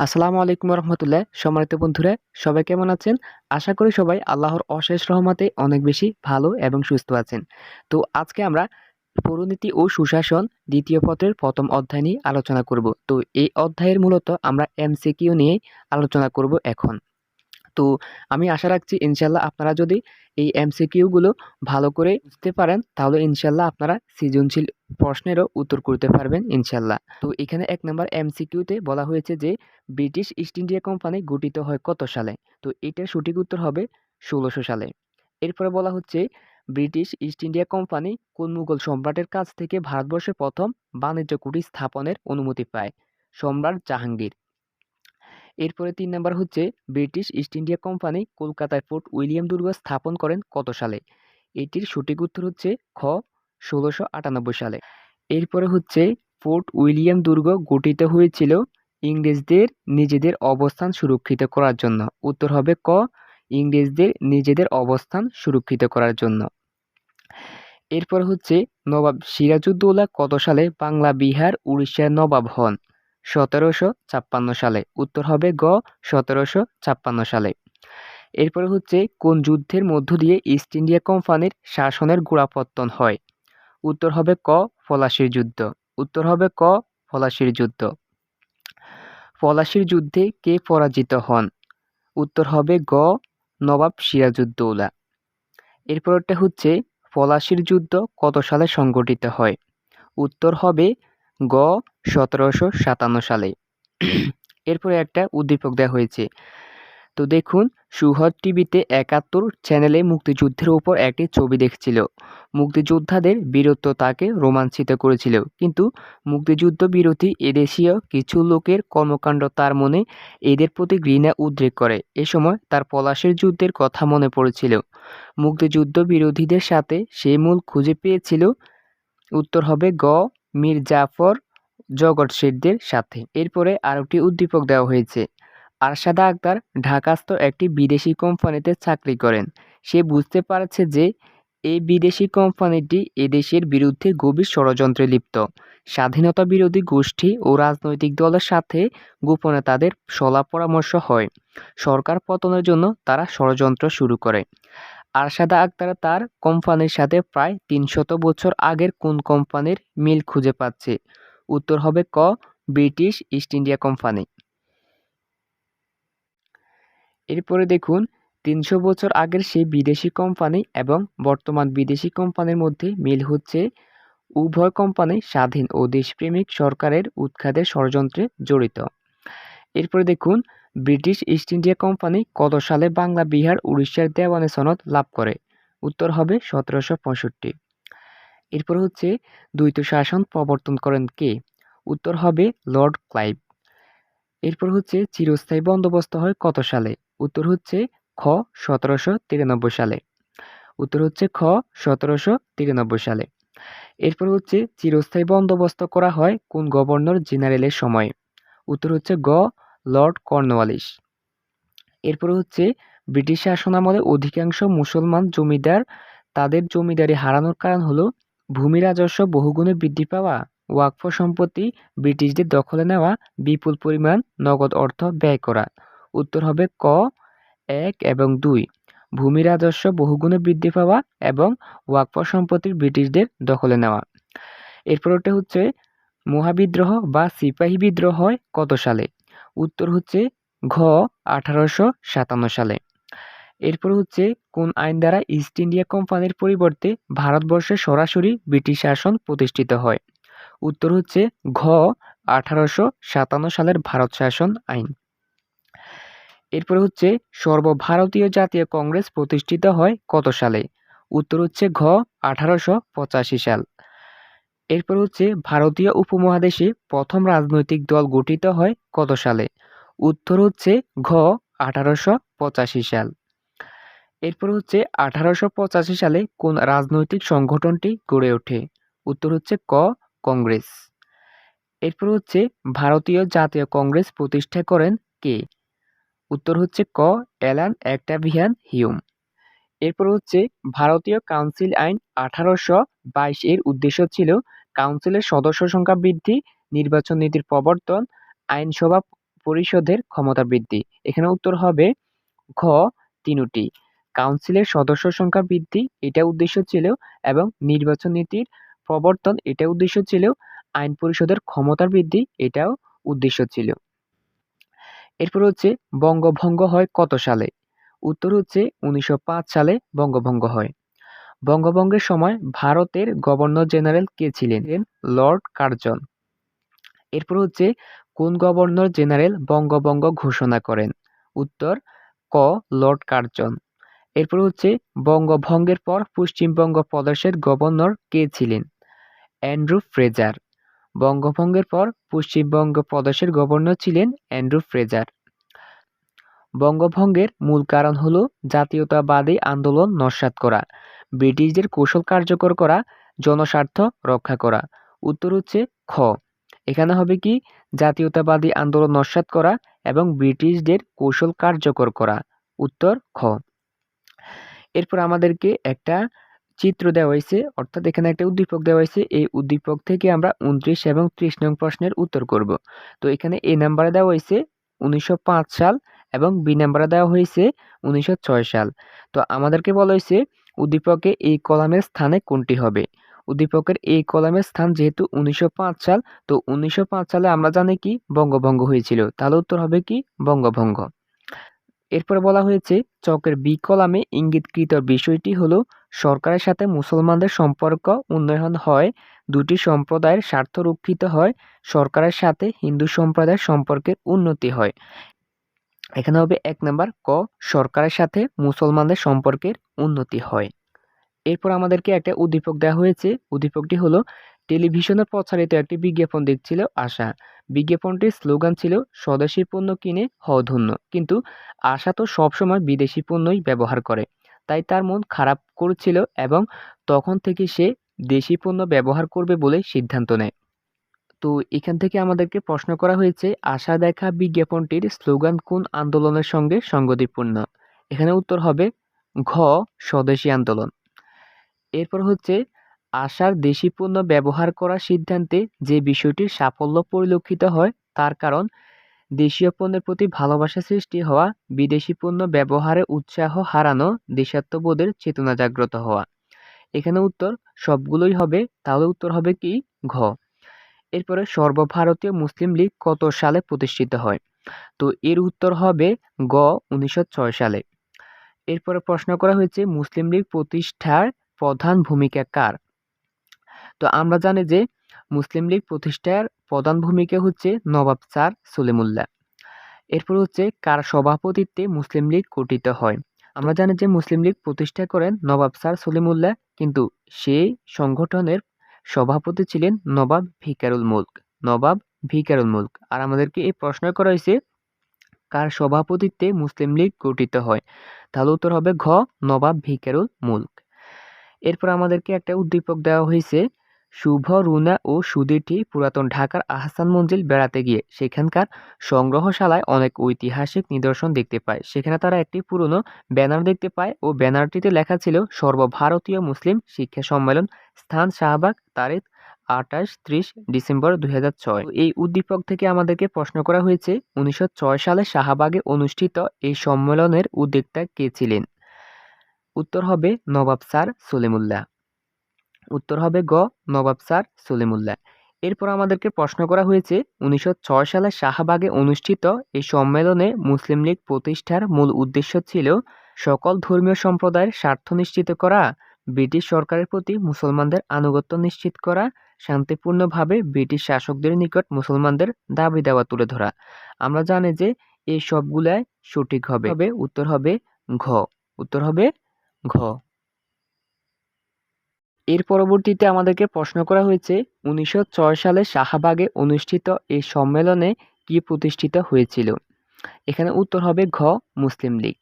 আসসালামু আলাইকুম রহমতুল্লাহ সম্মানিত বন্ধুরা, সবাই কেমন আছেন? আশা করি সবাই আল্লাহর অশেষ রহমতে অনেক বেশি ভালো এবং সুস্থ আছেন। তো আজকে আমরা পরিণীতি ও সুশাসন দ্বিতীয় পত্রের প্রথম অধ্যায় নিয়ে আলোচনা করব। তো এই অধ্যায়ের মূলত আমরা এমসিকিউ নিয়ে আলোচনা করব এখন। তো আমি আশা রাখছি ইনশাল্লাহ আপনারা যদি এই এমসিকিউগুলো ভালো করে বুঝতে পারেন, তাহলে ইনশাল্লাহ আপনারা সৃজনশীল প্রশ্নেরও উত্তর করতে পারবেন ইনশাল্লাহ। তো এখানে এক নম্বর এমসিকিউতে বলা হয়েছে যে, ব্রিটিশ ইস্ট ইন্ডিয়া কোম্পানি গঠিত হয় কত সালে? তো এটার সঠিক উত্তর হবে ষোলোশো সালে। এরপরে বলা হচ্ছে, ব্রিটিশ ইস্ট ইন্ডিয়া কোম্পানি কোন মুঘল সম্রাটের কাছ থেকে ভারতবর্ষে প্রথম বাণিজ্য কুটি স্থাপনের অনুমতি পায়? সম্রাট জাহাঙ্গীর। এরপরে তিন নাম্বার হচ্ছে ব্রিটিশ ইস্ট ইন্ডিয়া কোম্পানি কলকাতায় ফোর্ট উইলিয়াম দুর্গ স্থাপন করেন কত সালে? এটির সঠিক উত্তর হচ্ছে খ, ষোলোশো আটানব্বই সালে। এরপরে হচ্ছে ফোর্ট উইলিয়াম দুর্গ গঠিত হয়েছিল ইংরেজদের নিজেদের অবস্থান সুরক্ষিত করার জন্য। উত্তর হবে ক, ইংরেজদের নিজেদের অবস্থান সুরক্ষিত করার জন্য। এরপর হচ্ছে নবাব সিরাজউদ্দৌলা কত সালে বাংলা, বিহার উড়িষ্যার নবাব হন? সতেরোশো ছাপ্পান্ন সালে। উত্তর হবে গ, সতেরোশো ছাপ্পান্ন সালে। এরপরে হচ্ছে কোন যুদ্ধের মধ্য দিয়ে ইস্ট ইন্ডিয়া কোম্পানির শাসনের গোড়াপত্তন হয়? উত্তর হবে ক, ফলাশির যুদ্ধ। উত্তর হবে ক, ফলাশির যুদ্ধ। ফলাশির যুদ্ধে কে পরাজিত হন? উত্তর হবে গ, নবাব সিরাজউদ্দৌলা। এরপরটা হচ্ছে ফলাশির যুদ্ধ কত সালে সংগঠিত হয়? উত্তর হবে গ সতেরোশো সাতান্ন সালে। এরপরে একটা উদ্দীপক দেওয়া হয়েছে। তো দেখুন, সুহদ টিভিতে একাত্তর চ্যানেলে মুক্তিযুদ্ধের উপর একটি ছবি দেখছিল। মুক্তিযোদ্ধাদের বীরত্ব তাকে রোমাঞ্চিত করেছিল। কিন্তু মুক্তিযুদ্ধ বিরোধী এদেশীয় কিছু লোকের কর্মকাণ্ড তার মনে এদের প্রতি ঘৃণা উদ্রেক করে। এ সময় তার পলাশের যুদ্ধের কথা মনে পড়েছিল। মুক্তিযুদ্ধ বিরোধীদের সাথে সে মূল খুঁজে পেয়েছিল উত্তর হবে গ. মীর জাফর জগৎ শেঠদের সাথে। এরপরে আরেকটি উদ্দীপক দেওয়া হয়েছে। আরশাদা আক্তার ঢাকাস্থ একটি বিদেশি কোম্পানিতে চাকরি করেন। সে বুঝতে পারছে যে, এই বিদেশি কোম্পানিটি এদেশের বিরুদ্ধে গভীর ষড়যন্ত্রে লিপ্ত। স্বাধীনতা বিরোধী গোষ্ঠী ও রাজনৈতিক দলের সাথে গোপনে তাদের সলা পরামর্শ হয়। সরকার পতনের জন্য তারা ষড়যন্ত্র শুরু করে। আরশাদা আক্তার তার কোম্পানির সাথে প্রায় তিনশত বছর আগের কোন কোম্পানির মিল খুঁজে পাচ্ছে? উত্তর হবে ক, ব্রিটিশ ইস্ট ইন্ডিয়া কোম্পানি। এরপরে দেখুন, তিনশো বছর আগের সেই বিদেশি কোম্পানি এবং বর্তমান বিদেশি কোম্পানির মধ্যে মিল হচ্ছে উভয় কোম্পানি স্বাধীন ও দেশপ্রেমিক সরকারের উৎখাতের ষড়যন্ত্রে জড়িত। এরপরে দেখুন, ব্রিটিশ ইস্ট ইন্ডিয়া কোম্পানি কত সালে বাংলা বিহার উড়িষ্যার দেওয়ানে সনদ লাভ করে? উত্তর হবে সতেরোশো পঁয়ষট্টি। এরপর হচ্ছে দ্বৈত শাসন প্রবর্তন করেন কে? উত্তর হবে লর্ড ক্লাইভ। এরপর হচ্ছে চিরস্থায়ী বন্দোবস্ত হয় কত সালে? উত্তর হচ্ছে খ সতেরোশো তিরানব্বই সালে। উত্তর হচ্ছে খ সতেরোশো তিরানব্বই সালে। এরপর হচ্ছে চিরস্থায়ী বন্দোবস্ত করা হয় কোন গভর্নর জেনারেলের সময়? উত্তর হচ্ছে গ লর্ড কর্নওয়ালিস। এরপর হচ্ছে ব্রিটিশ শাসনামলে অধিকাংশ মুসলমান জমিদার তাদের জমিদারি হারানোর কারণ হলো ভূমি রাজস্ব বহুগুণে বৃদ্ধি পাওয়া, ওয়াকফ সম্পত্তি ব্রিটিশদের দখলে নেওয়া, বিপুল পরিমাণ নগদ অর্থ ব্যয় করা। উত্তর হবে ক, এক এবং দুই। ভূমি রাজস্ব বহুগুণে বৃদ্ধি পাওয়া এবং ওয়াকফ সম্পত্তির ব্রিটিশদের দখলে নেওয়া। এরপরটা হচ্ছে, মহাবিদ্রোহ বা সিপাহী বিদ্রোহ হয় কত সালে? উত্তর হচ্ছে ঘ, আঠারোশো সাতান্ন সালে। এরপর হচ্ছে কোন আইন দ্বারা ইস্ট ইন্ডিয়া কোম্পানির পরিবর্তে ভারতবর্ষে সরাসরি ব্রিটিশ শাসন প্রতিষ্ঠিত হয়। উত্তর হচ্ছে ঘ, আঠারোশো সাতান্ন সালের ভারত শাসন আইন। এরপর হচ্ছে সর্বভারতীয় জাতীয় কংগ্রেস প্রতিষ্ঠিত হয় কত সালে? উত্তর হচ্ছে ঘ, আঠারোশো পঁচাশি সাল। এরপর হচ্ছে ভারতীয় উপমহাদেশে প্রথম রাজনৈতিক দল গঠিত হয় কত সালে? উত্তর হচ্ছে ঘ, আঠারোশো পঁচাশি সাল। এরপর হচ্ছে আঠারোশো পঁচাশি সালে কোন রাজনৈতিক সংগঠনটি গড়ে ওঠে? উত্তর হচ্ছে ক, কংগ্রেস। এরপর হচ্ছে ভারতীয় জাতীয় কংগ্রেস প্রতিষ্ঠা করেন কে? উত্তর হচ্ছে ক, অ্যালান অ্যাক্টাভিয়ান হিউম। এরপর হচ্ছে ভারতীয় কাউন্সিল আইন আঠারোশো বাইশ এর উদ্দেশ্য ছিল কাউন্সিলের সদস্য সংখ্যা বৃদ্ধি, নির্বাচন নীতির প্রবর্তন, আইনসভা পরিষদের ক্ষমতা বৃদ্ধি। এখানে উত্তর হবে ঘ, তিনটি। কাউন্সিলের সদস্য সংখ্যা বৃদ্ধি এটা উদ্দেশ্য ছিল, এবং নির্বাচন নীতির প্রবর্তন এটা উদ্দেশ্য ছিল, আইন পরিষদের ক্ষমতা বৃদ্ধি, এটাও উদ্দেশ্য ছিল। এরপর হচ্ছে, বঙ্গভঙ্গ হয় কত সালে? উত্তর হচ্ছে, উনিশশো পাঁচ সালে বঙ্গভঙ্গ হয়। বঙ্গভঙ্গের সময় ভারতের গভর্নর জেনারেল কে ছিলেন? Lord Curzon. এরপর হচ্ছে, কোন গভর্নর জেনারেল বঙ্গভঙ্গ ঘোষণা করেন? উত্তর, ক, লর্ড কার্জন। এরপর হচ্ছে বঙ্গভঙ্গের পর পশ্চিমবঙ্গ প্রদেশের গভর্নর কে ছিলেন? Andrew Fraser. বঙ্গভঙ্গের পর পশ্চিমবঙ্গ প্রদেশের গভর্নর ছিলেন অ্যান্ড্রু ফ্রেজার। বঙ্গভঙ্গের মূল কারণ হল জাতীয়তাবাদী আন্দোলন নস্যাৎ করা, ব্রিটিশদের কৌশল কার্যকর করা, জনস্বার্থ রক্ষা করা। উত্তর হচ্ছে খ। এখানে হবে কি? জাতীয়তাবাদী আন্দোলন নস্যাৎ করা এবং ব্রিটিশদের কৌশল কার্যকর করা। উত্তর খ। এরপর আমাদেরকে একটা চিত্র দেওয়া হয়েছে, অর্থাৎ এখানে একটা উদ্দীপক দেওয়া হয়েছে। এই উদ্দীপক থেকে আমরা উনত্রিশ এবং ত্রিশ নং প্রশ্নের উত্তর করব। তো এখানে এ নাম্বারে দেওয়া হয়েছে উনিশশো পাঁচ সাল এবং বি নাম্বারে দেওয়া হয়েছে উনিশশো ছয় সাল। তো আমাদেরকে বলা হয়েছে উদ্দীপকে এই কলামের স্থানে কোনটি হবে? উদ্দীপকের এই কলামের স্থান যেহেতু উনিশশো পাঁচ সাল, তো উনিশশো পাঁচ সালে আমরা জানি কি বঙ্গভঙ্গ হয়েছিল। তাহলে উত্তর হবে কি বঙ্গভঙ্গ। এরপরে বলা হয়েছে, চকের বি কলামে ইঙ্গিতকৃত বিষয়টি হলো, সরকারের সাথে মুসলমানদের সম্পর্ক উন্নয়ন হয়, দুটি সম্প্রদায়ের স্বার্থ রক্ষিত হয়, সরকারের সাথে হিন্দু সম্প্রদায়ের সম্পর্কের উন্নতি হয়। এখানে হবে এক নম্বর, ক, সরকারের সাথে মুসলমানদের সম্পর্কের উন্নতি হয়। এরপর আমাদেরকে একটা উদ্দীপক দেওয়া হয়েছে, উদ্দীপকটি হলো টেলিভিশনে প্রচারিত একটি বিজ্ঞাপন দেখছিল আশা। বিজ্ঞাপনটির স্লোগান ছিল, স্বদেশি পণ্য কিনে হধন্য কিন্তু আশা তো সবসময় বিদেশি পণ্যই ব্যবহার করে। তাই তার মন খারাপ করছিল এবং তখন থেকে সে দেশি পণ্য ব্যবহার করবে বলে সিদ্ধান্ত নেয়। তো এখান থেকে আমাদেরকে প্রশ্ন করা হয়েছে, আশা দেখা বিজ্ঞাপনটির স্লোগান কোন আন্দোলনের সঙ্গে সঙ্গতিপূর্ণ? এখানে উত্তর হবে, ঘ, স্বদেশী আন্দোলন। এরপর হচ্ছে আশার দেশি পণ্য ব্যবহার করার সিদ্ধান্তে যে বিষয়টির সাফল্য পরিলক্ষিত হয়, তার কারণ দেশীয় পণ্যের প্রতি ভালোবাসা সৃষ্টি হওয়া, বিদেশি পণ্য ব্যবহারে উৎসাহ হারানো, দেশাত্মবোধের চেতনা জাগ্রত হওয়া। এখানে উত্তর সবগুলোই হবে, তাহলে উত্তর হবে কি? ঘ। এরপরে সর্বভারতীয় মুসলিম লীগ কত সালে প্রতিষ্ঠিত হয়? তো এর উত্তর হবে গ, উনিশশো ছয় সালে। এরপরে প্রশ্ন করা হয়েছে, মুসলিম লীগ প্রতিষ্ঠার প্রধান ভূমিকা কার? তো আমরা জানি যে মুসলিম লীগ প্রতিষ্ঠার প্রধান ভূমিকা হচ্ছে নবাব স্যার সলিমুল্লাহ। এরপর হচ্ছে কার সভাপতিত্বে মুসলিম লীগ গঠিত হয়। আমরা জানি যে মুসলিম লীগ প্রতিষ্ঠা করেন নবাব স্যার সলিমুল্লাহ, কিন্তু সেই সংগঠনের সভাপতি ছিলেন নবাব ভিকারুল মুলক, নবাব ভিকারুল মুলক। আর আমাদেরকে এই প্রশ্ন করা হয়েছে, কার সভাপতিত্বে মুসলিম লীগ গঠিত হয়? তাহলে উত্তর হবে ঘ, নবাব ভিকারুল মুলক। এরপর আমাদেরকে একটা উদ্দীপক দেওয়া হয়েছে শুভ রুনা ও সুদীরটি পুরাতন ঢাকার আহসান মঞ্জিল বেড়াতে গিয়ে সেখানকার সংগ্রহশালায় অনেক ঐতিহাসিক নিদর্শন দেখতে পায়। সেখানে তারা একটি পুরনো ব্যানার দেখতে পায় ও ব্যানারটিতে লেখা ছিল, সর্বভারতীয় মুসলিম শিক্ষা সম্মেলন স্থান শাহবাগ, তারিখ আঠাশ ত্রিশ ডিসেম্বর দুই হাজার ছয়। এই উদ্দীপক থেকে আমাদেরকে প্রশ্ন করা হয়েছে, উনিশশো ছয় সালে শাহবাগে অনুষ্ঠিত এই সম্মেলনের উদ্যোক্তা কে ছিলেন? উত্তর হবে নবাব স্যার সলিমুল্লাহ। উত্তর হবে গ, নবাব স্যার সলিমুল্লাহ। এরপর আমাদেরকে প্রশ্ন করা হয়েছে, উনিশশো ছয় সালে শাহবাগে অনুষ্ঠিত এই সম্মেলনে মুসলিম লীগ প্রতিষ্ঠার মূল উদ্দেশ্য ছিল সকল ধর্মীয় সম্প্রদায়ের স্বার্থ নিশ্চিত করা, ব্রিটিশ সরকারের প্রতি মুসলমানদের আনুগত্য নিশ্চিত করা, শান্তিপূর্ণভাবে ব্রিটিশ শাসকদের নিকট মুসলমানদের দাবি দেওয়া তুলে ধরা। আমরা জানি যে এই সবগুলাই সঠিক হবে। উত্তর হবে ঘ উত্তর হবে ঘ। এর পরবর্তীতে আমাদেরকে প্রশ্ন করা হয়েছে, উনিশশো ছয় সালে শাহবাগে অনুষ্ঠিত এই সম্মেলনে কি প্রতিষ্ঠিত হয়েছিল? এখানে উত্তর হবে ঘ, মুসলিম লীগ।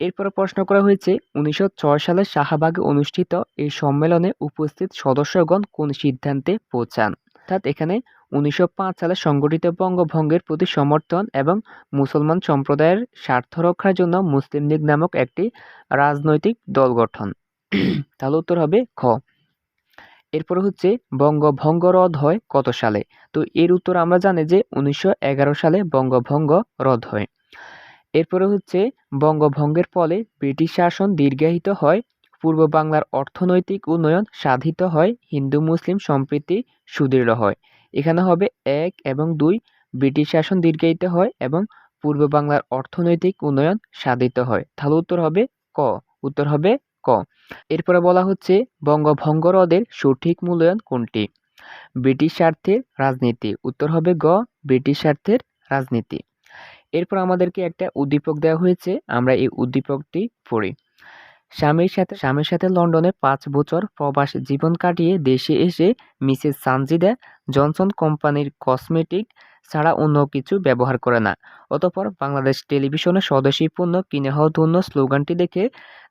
এরপর প্রশ্ন করা হয়েছে, উনিশশো ছয় সালে শাহবাগে অনুষ্ঠিত এই সম্মেলনে উপস্থিত সদস্যগণ কোন সিদ্ধান্তে পৌঁছান? অর্থাৎ এখানে উনিশশো পাঁচ সালে সংগঠিত বঙ্গভঙ্গের প্রতি সমর্থন এবং মুসলমান সম্প্রদায়ের স্বার্থ রক্ষার জন্য মুসলিম লীগ নামক একটি রাজনৈতিক দল গঠন। তাহলে উত্তর হবে খ এরপর হচ্ছে বঙ্গভঙ্গ রদ হয় কত সালে? তো এর উত্তর আমরা জানি যে উনিশশো এগারো সালে বঙ্গভঙ্গ রদ হয়। এরপরে হচ্ছে বঙ্গভঙ্গের ফলে ব্রিটিশ শাসন দীর্ঘায়িত হয়, পূর্ব বাংলার অর্থনৈতিক উন্নয়ন সাধিত হয়, হিন্দু মুসলিম সম্প্রীতি সুদৃঢ় হয়। এখানে হবে এক এবং দুই ব্রিটিশ শাসন দীর্ঘায়িত হয় এবং পূর্ব বাংলার অর্থনৈতিক উন্নয়ন সাধিত হয়। তাহলে উত্তর হবে ক। উত্তর হবে ক। এরপরে বলা হচ্ছে বঙ্গভঙ্গ রদের সঠিক মূল্যায়ন কোনটি? ব্রিটিশ স্বার্থের রাজনীতি। উত্তর হবে গ, ব্রিটিশ স্বার্থের রাজনীতি। এরপর আমাদেরকে একটা উদ্দীপক দেওয়া হয়েছে, আমরা এই উদ্দীপকটি পড়ি। স্বামীর সাথে স্বামীর সাথে লন্ডনে পাঁচ বছর প্রবাস জীবন কাটিয়ে দেশে এসে মিসেস সানজিদা জনসন কোম্পানির কসমেটিক ছাড়া অন্য কিছু ব্যবহার করে না। অতপর বাংলাদেশ টেলিভিশনে স্বদেশীপূর্ণ কিনে হওয়া ধন্য স্লোগানটি দেখে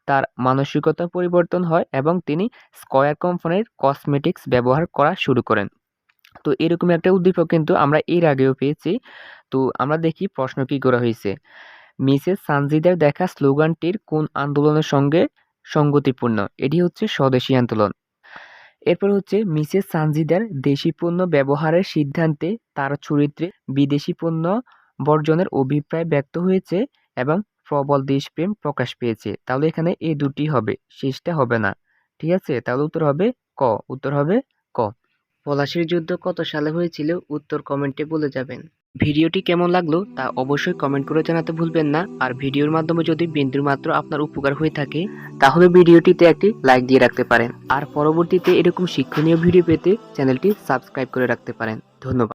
তার মানসিকতা পরিবর্তন হয় এবং তিনি স্কয়ার কোম্পানির কসমেটিক্স ব্যবহার করা শুরু করেন। তো এরকম একটা উদ্দীপক কিন্তু আমরা এর আগেও পেয়েছি। তো আমরা দেখি প্রশ্ন কি করা হয়েছে? মিসেস সানজিদের দেখা স্লোগানটির কোন আন্দোলনের সঙ্গে সঙ্গতিপূর্ণ? এটি হচ্ছে স্বদেশী আন্দোলন। এরপর হচ্ছে মিসেস সানজিদার দেশি পণ্য ব্যবহারের সিদ্ধান্তে তার চরিত্রে বিদেশি পণ্য বর্জনের অভিপ্রায় ব্যক্ত হয়েছে এবং প্রবল দেশপ্রেম প্রকাশ পেয়েছে। তাহলে এখানে এ দুটি হবে, শেষটা হবে না। ঠিক আছে? তাহলে উত্তর হবে ক। উত্তর হবে ক। পলাশির যুদ্ধ কত সালে হয়েছিল? উত্তর কমেন্টে বলে যাবেন। ভিডিওটি কেমন লাগল তা অবশ্যই কমেন্ট করে জানাতে ভুলবেন না। আর ভিডিওর মাধ্যমে যদি বিন্দুর মাত্র আপনার উপকার হয়ে থাকে, তাহলে ভিডিওটিতে একটি লাইক দিয়ে রাখতে পারেন। আর পরবর্তীতে এরকম শিক্ষণীয় ভিডিও পেতে চ্যানেলটি সাবস্ক্রাইব করে রাখতে পারেন। ধন্যবাদ।